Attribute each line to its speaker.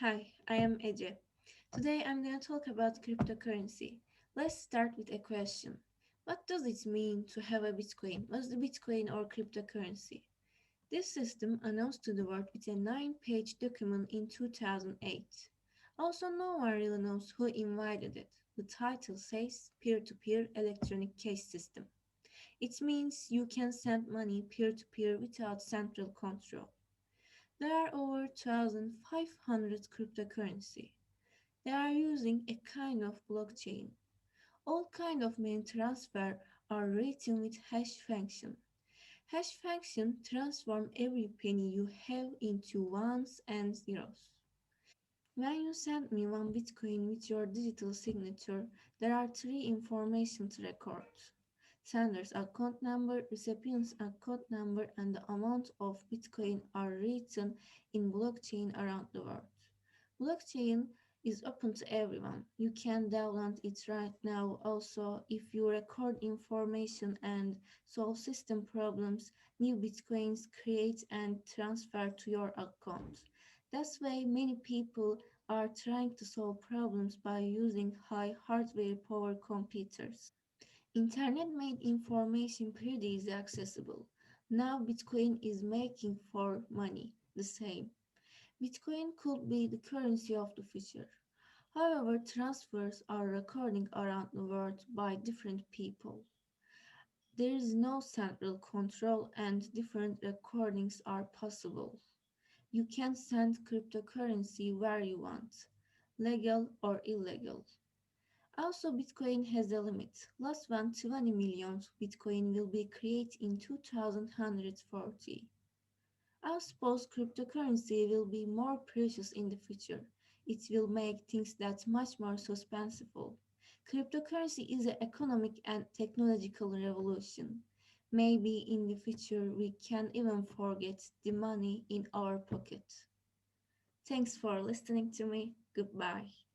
Speaker 1: Hi, I am Ece. Today I'm going to talk about cryptocurrency. Let's start with a question. What does it mean to have a Bitcoin? What's the Bitcoin or cryptocurrency? This system announced to the world with a nine page document in 2008. Also, no one really knows who invented it. The title says peer to peer electronic cash system. It means you can send money peer to peer without central control. There are over 2,500 cryptocurrency. They are using a kind of blockchain. All kind of main transfer are written with hash function. Hash function transform every penny you have into ones and zeros. When you send me one Bitcoin with your digital signature, there are three information to Sender's account number, recipient's account number, and the amount of Bitcoin are written in blockchain around the world. Blockchain is open to everyone. You can download it right now. Also, if you record information and solve system problems, new Bitcoins create and transfer to your account. That's why many people are trying to solve problems by using high hardware power computers. Internet made information pretty accessible. Now Bitcoin is making for money the same. Bitcoin could be the currency of the future. However, transfers are recording around the world by different people. There is no central control and different recordings are possible. You can send cryptocurrency where you want, legal or illegal. Also, Bitcoin has a limit. Last one, 20 million Bitcoin will be created in 2140. I suppose cryptocurrency will be more precious in the future. It will make things that much more suspenseful. Cryptocurrency is an economic and technological revolution. Maybe in the future we can even forget the money in our pocket. Thanks for listening to me. Goodbye.